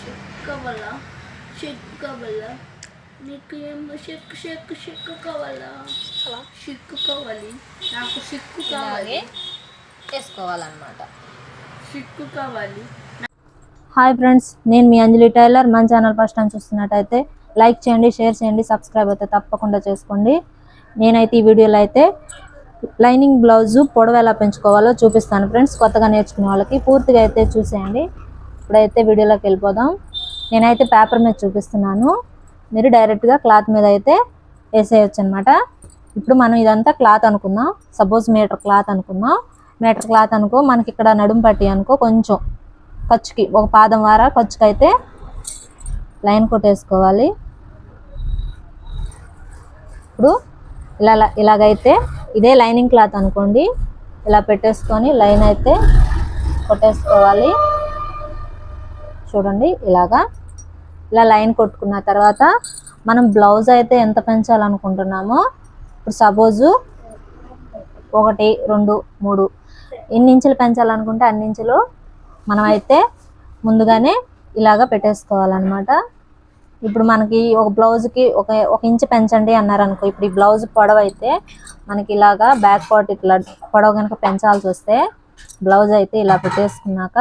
షెక్ కావాలా షెక్ కావాలా నీకు ఏమో షెక్ షెక్ షెక్ కావాలా షిక్ కావాలి నాకు షిక్కు కావాలి ఇలాగే వేసుకోవాలన్నమాట. షిక్కు కావాలి హాయ్ ఫ్రెండ్స్ నేను మీ అంజలి టైలర్. మన ఛానల్ ఫస్ట్ టైం చూస్తున్నట్టయితే లైక్ చేయండి షేర్ చేయండి సబ్స్క్రైబ్ అయితే తప్పకుండా చేసుకోండి. నేనైతే ఈ వీడియోలో అయితే లైనింగ్ బ్లౌజు పొడవు ఎలా పెంచుకోవాలో చూపిస్తాను ఫ్రెండ్స్. కొత్తగా నేర్చుకునే వాళ్ళకి పూర్తిగా అయితే చూసేయండి. ఇప్పుడైతే వీడియోలోకి వెళ్ళిపోదాం. నేనైతే పేపర్ మీద చూపిస్తున్నాను. మీరు డైరెక్ట్గా క్లాత్ మీద అయితే వేసేయచ్చు అనమాట ఇప్పుడు మనం ఇదంతా క్లాత్ అనుకుందాం. సపోజ్ మీటర్ క్లాత్ అనుకుందాం. మీటర్ క్లాత్ అనుకో మనకి ఇక్కడ నడుము పట్టి అనుకో కొంచెం ఖర్చుకి ఒక పాదం వార ఖర్చుకి అయితే లైన్ కొట్టేసుకోవాలి. ఇప్పుడు ఇలా ఇలాగైతే ఇదే లైనింగ్ క్లాత్ అనుకోండి. ఇలా పెట్టేసుకొని లైన్ అయితే కొట్టేసుకోవాలి. చూడండి ఇలాగా. ఇలా లైన్ కొట్టుకున్న తర్వాత మనం బ్లౌజ్ అయితే ఎంత పెంచాలనుకుంటున్నామో ఇప్పుడు సపోజు ఒకటి రెండు మూడు ఎన్ని ఇంచులు పెంచాలనుకుంటే అన్ని ఇంచులు మనం అయితే ముందుగానే ఇలాగా పెట్టేసుకోవాలన్నమాట. ఇప్పుడు మనకి ఒక బ్లౌజ్కి ఒక ఒక ఇంచు పెంచండి అన్నారు అనుకో ఇప్పుడు ఈ బ్లౌజ్ పొడవు అయితే మనకి ఇలాగా బ్యాక్ పార్ట్ ఇట్లా పొడవు కనుక పెంచాల్సి వస్తే బ్లౌజ్ అయితే ఇలా పెట్టేసుకున్నాక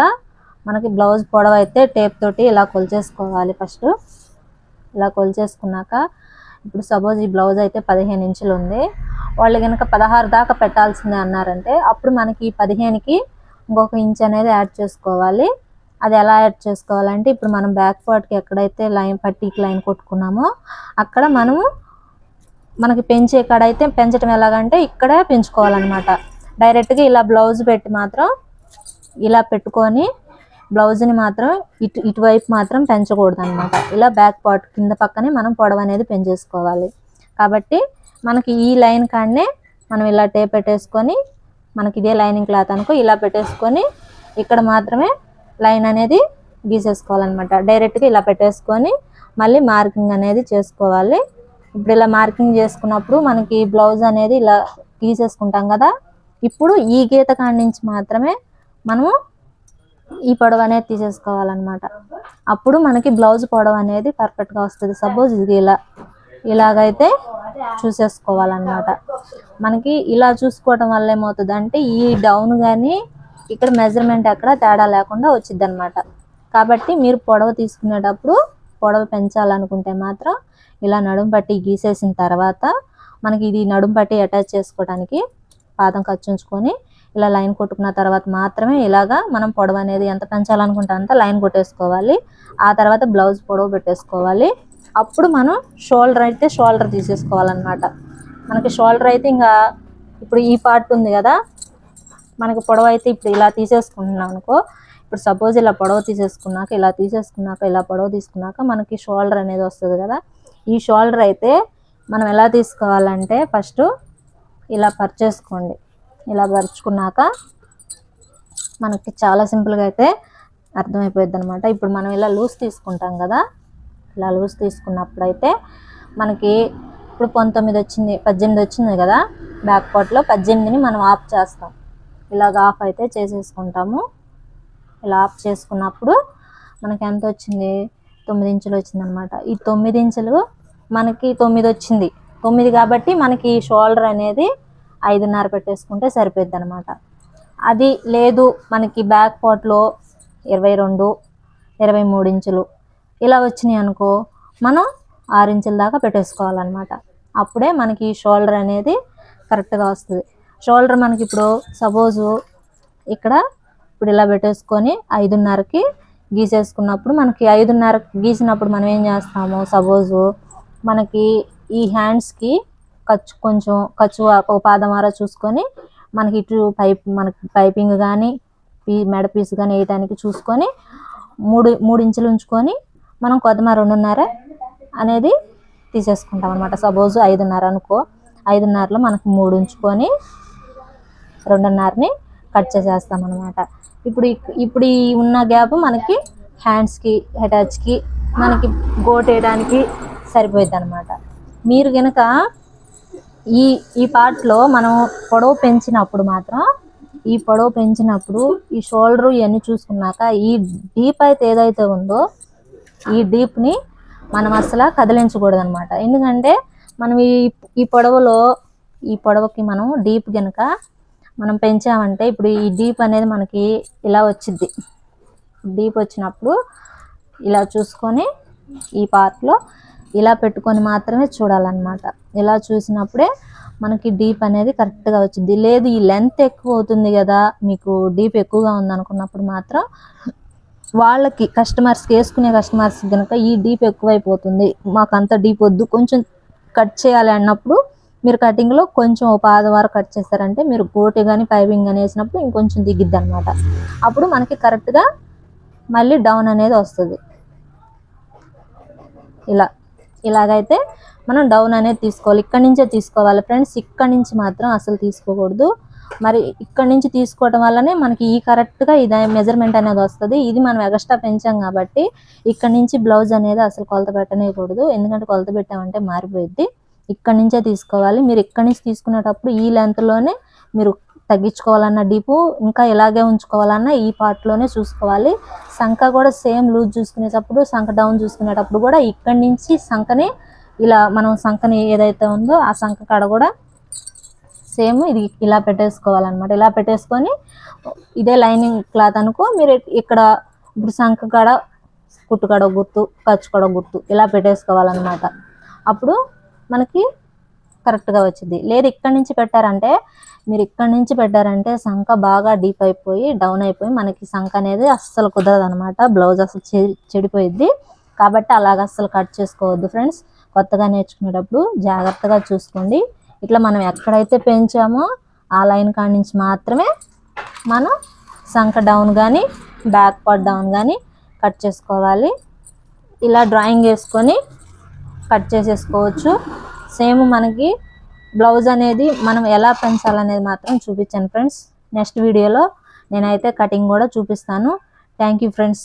మనకి బ్లౌజ్ పొడవు అయితే టేప్ తోటి ఇలా కొలిచేసుకోవాలి ఫస్ట్ ఇలా కొలిచేసుకున్నాక ఇప్పుడు సపోజ్ ఈ బ్లౌజ్ అయితే పదిహేను ఇంచులు ఉంది. వాళ్ళు కనుక పదహారు దాకా పెట్టాల్సిందే అన్నారంటే అప్పుడు మనకి ఈ పదిహేనుకి ఇంకొక ఇంచ్ అనేది యాడ్ చేసుకోవాలి. అది ఎలా యాడ్ చేసుకోవాలంటే ఇప్పుడు మనం బ్యాక్ పార్ట్కి ఎక్కడైతే లైన్ పట్టీకి లైన్ కొట్టుకున్నామో అక్కడ మనము మనకి పెంచే కాడ అయితే పెంచడం ఎలాగంటే ఇక్కడే పెంచుకోవాలన్నమాట. డైరెక్ట్గా ఇలా బ్లౌజ్ పెట్టి మాత్రం ఇలా పెట్టుకొని బ్లౌజ్ని మాత్రం ఇటు ఇటువైపు మాత్రం పెంచకూడదు అనమాట ఇలా బ్యాక్ పార్ట్ కింద పక్కనే మనం పొడవు అనేది పెంచేసుకోవాలి. కాబట్టి మనకి ఈ లైన్ కాడనే మనం ఇలా టేప్ పెట్టేసుకొని మనకి ఇదే లైనింగ్ క్లాత్ అనుకో ఇలా పెట్టేసుకొని ఇక్కడ మాత్రమే లైన్ అనేది గీసేసుకోవాలన్నమాట. డైరెక్ట్గా ఇలా పెట్టేసుకొని మళ్ళీ మార్కింగ్ అనేది చేసుకోవాలి. ఇప్పుడు ఇలా మార్కింగ్ చేసుకున్నప్పుడు మనకి బ్లౌజ్ అనేది ఇలా గీసేసుకుంటాం కదా. ఇప్పుడు ఈ గీత కాడి నుంచి మాత్రమే మనము ఈ పొడవు అనేది తీసేసుకోవాలన్నమాట. అప్పుడు మనకి బ్లౌజ్ పొడవు అనేది పర్ఫెక్ట్గా వస్తుంది. సపోజ్ ఇది ఇలా ఇలాగైతే చూసేసుకోవాలన్నమాట. మనకి ఇలా చూసుకోవటం వల్ల ఏమవుతుంది అంటే ఈ డౌన్ కానీ ఇక్కడ మెజర్మెంట్ ఎక్కడ తేడా లేకుండా వచ్చింది అనమాట కాబట్టి మీరు పొడవు తీసుకునేటప్పుడు పొడవు పెంచాలనుకుంటే మాత్రం ఇలా నడుము పట్టి గీసేసిన తర్వాత మనకి ఇది నడుము పట్టి అటాచ్ చేసుకోవడానికి పాదం ఖర్చు ఉంచుకొని ఇలా లైన్ కొట్టుకున్న తర్వాత మాత్రమే ఇలాగా మనం పొడవు అనేది ఎంత పెంచాలనుకుంటే అంత లైన్ కొట్టేసుకోవాలి. ఆ తర్వాత బ్లౌజ్ పొడవు పెట్టేసుకోవాలి. అప్పుడు మనం షోల్డర్ అయితే షోల్డర్ తీసేసుకోవాలన్నమాట. మనకి షోల్డర్ అయితే ఇంకా ఇప్పుడు ఈ పార్ట్ ఉంది కదా మనకి పొడవు అయితే ఇప్పుడు ఇలా తీసేసుకుంటున్నాం అనుకో ఇప్పుడు సపోజ్ ఇలా పొడవు తీసేసుకున్నాక ఇలా తీసేసుకున్నాక ఇలా పొడవు తీసుకున్నాక మనకి షోల్డర్ అనేది వస్తుంది కదా. ఈ షోల్డర్ అయితే మనం ఎలా తీసుకోవాలంటే ఫస్ట్ ఇలా పర్చేసుకోండి. ఇలా పరుచుకున్నాక మనకి చాలా సింపుల్గా అయితే అర్థమైపోయింది అనమాట ఇప్పుడు మనం ఇలా లూజ్ తీసుకుంటాం కదా. ఇలా లూజ్ తీసుకున్నప్పుడు అయితే మనకి ఇప్పుడు పంతొమ్మిది వచ్చింది పద్దెనిమిది వచ్చింది కదా. బ్యాక్ పార్ట్లో పద్దెనిమిదిని మనం ఆఫ్ చేస్తాం. ఇలాగ ఆఫ్ అయితే చేసేసుకుంటాము. ఇలా ఆఫ్ చేసుకున్నప్పుడు మనకి ఎంత వచ్చింది? తొమ్మిది ఇంచులు వచ్చిందనమాట ఈ తొమ్మిది ఇంచులు మనకి తొమ్మిది వచ్చింది. తొమ్మిది కాబట్టి మనకి షోల్డర్ అనేది ఐదున్నర పెట్టేసుకుంటే సరిపోద్ది అనమాట అది లేదు మనకి బ్యాక్ పార్ట్లో ఇరవై రెండు ఇరవై మూడు ఇంచులు ఇలా వచ్చినాయి అనుకో మనం ఆరు ఇంచుల దాకా పెట్టేసుకోవాలన్నమాట. అప్పుడే మనకి షోల్డర్ అనేది కరెక్ట్గా వస్తుంది. షోల్డర్ మనకి ఇప్పుడు సపోజు ఇక్కడ ఇప్పుడు ఇలా పెట్టేసుకొని ఐదున్నరకి గీసేసుకున్నప్పుడు మనకి ఐదున్నర గీసినప్పుడు మనం ఏం చేస్తాము? సపోజు మనకి ఈ హ్యాండ్స్కి ఖర్చు కొంచెం ఖర్చు ఒక పాదం వార చూసుకొని మనకి ఇటు పైప్ మనకి పైపింగ్ కానీ పీ మెడ పీస్ కానీ వేయటానికి చూసుకొని మూడు మూడు ఇంచులు ఉంచుకొని మనం కొద్దిమ రెండున్నర అనేది తీసేసుకుంటాం అనమాట సపోజ్ ఐదున్నర అనుకో. ఐదున్నరలో మనకి మూడు ఉంచుకొని రెండున్నరని కట్ చేసేస్తాం అనమాట ఇప్పుడు ఇప్పుడు ఈ ఉన్న గ్యాప్ మనకి హ్యాండ్స్కి అటాచ్కి మనకి గోట్ వేయడానికి సరిపోయింది అనమాట మీరు కనుక ఈ ఈ పార్ట్లో మనం పొడవు పెంచినప్పుడు మాత్రం ఈ పొడవు పెంచినప్పుడు ఈ షోల్డర్ ఇవన్నీ చూసుకున్నాక ఈ డీప్ అయితే ఏదైతే ఉందో ఈ డీప్ని మనం అసలు కదిలించకూడదు అనమాట ఎందుకంటే మనం ఈ ఈ పొడవులో ఈ పొడవుకి మనం డీప్ కనుక మనం పెంచామంటే ఇప్పుడు ఈ డీప్ అనేది మనకి ఇలా వచ్చింది డీప్ వచ్చినప్పుడు ఇలా చూసుకొని ఈ పార్ట్లో ఇలా పెట్టుకొని మాత్రమే చూడాలన్నమాట. ఇలా చూసినప్పుడే మనకి డీప్ అనేది కరెక్ట్గా వచ్చింది లేదు ఈ లెంత్ ఎక్కువ అవుతుంది కదా మీకు డీప్ ఎక్కువగా ఉందనుకున్నప్పుడు మాత్రం వాళ్ళకి కస్టమర్స్కి వేసుకునే కస్టమర్స్ కనుక ఈ డీప్ ఎక్కువైపోతుంది. మాకు అంత డీప్ వద్దు. కొంచెం కట్ చేయాలి అన్నప్పుడు మీరు కటింగ్లో కొంచెం ఒక పాద కట్ చేస్తారంటే మీరు గోటి కానీ పైపింగ్ కానీ వేసినప్పుడు ఇంకొంచెం దిగిద్ది అనమాట అప్పుడు మనకి కరెక్ట్గా మళ్ళీ డౌన్ అనేది వస్తుంది. ఇలా ఇలాగైతే మనం డౌన్ అనేది తీసుకోవాలి. ఇక్కడి నుంచే తీసుకోవాలి ఫ్రెండ్స్ ఇక్కడి నుంచి మాత్రం అసలు తీసుకోకూడదు. మరి ఇక్కడి నుంచి తీసుకోవడం వల్లనే మనకి ఈ కరెక్ట్గా ఇది మెజర్మెంట్ అనేది వస్తుంది. ఇది మనం ఎగస్ట్రా పెంచాం కాబట్టి ఇక్కడి నుంచి బ్లౌజ్ అనేది అసలు కొలత పెట్టనేయకూడదు ఎందుకంటే కొలత పెట్టామంటే మారిపోయిద్ది. ఇక్కడి నుంచే తీసుకోవాలి. మీరు ఇక్కడి నుంచి తీసుకునేటప్పుడు ఈ లెంత్లోనే మీరు తగ్గించుకోవాలన్న డీపు ఇంకా ఇలాగే ఉంచుకోవాలన్నా ఈ పార్ట్లోనే చూసుకోవాలి. సంఖ కూడా సేమ్ లూజ్ చూసుకునేటప్పుడు సంఖ డౌన్ చూసుకునేటప్పుడు కూడా ఇక్కడి నుంచి సంఖని ఇలా మనం సంఖని ఏదైతే ఉందో ఆ సంఖ కాడ కూడా సేమ్ ఇది ఇలా పెట్టేసుకోవాలన్నమాట. ఇలా పెట్టేసుకొని ఇదే లైనింగ్ క్లాత్ అనుకో మీరు ఇక్కడ ఇప్పుడు సంఖ కాడ కుట్టు కాడ గుర్తు ఖర్చు కాడ గుర్తు ఇలా పెట్టేసుకోవాలన్నమాట. అప్పుడు మనకి కరెక్ట్గా వచ్చింది. లేదు ఇక్కడి నుంచి పెట్టారంటే మీరు ఇక్కడి నుంచి పెట్టారంటే సంఖ బాగా డీప్ అయిపోయి డౌన్ అయిపోయి మనకి సంఖ అనేది అస్సలు కుదరదు అనమాట బ్లౌజ్ అసలు చె- చెడిపోయిద్ది. కాబట్టి అలాగ అస్సలు కట్ చేసుకోవద్దు ఫ్రెండ్స్ కొత్తగా నేర్చుకునేటప్పుడు జాగ్రత్తగా చూసుకోండి. ఇట్లా మనం ఎక్కడైతే పెంచామో ఆ లైన్ కాడి నుంచి మాత్రమే మనం సంఖ డౌన్ కానీ బ్యాక్ పార్ట్ డౌన్ కానీ కట్ చేసుకోవాలి. ఇలా డ్రాయింగ్ వేసుకొని కట్ చేసేసుకోవచ్చు. సేమ్ మనకి బ్లౌజ్ అనేది మనం ఎలా పెంచాలనేది మాత్రం చూపించాను ఫ్రెండ్స్. నెక్స్ట్ వీడియోలో నేనైతే కటింగ్ కూడా చూపిస్తాను. Thank you friends.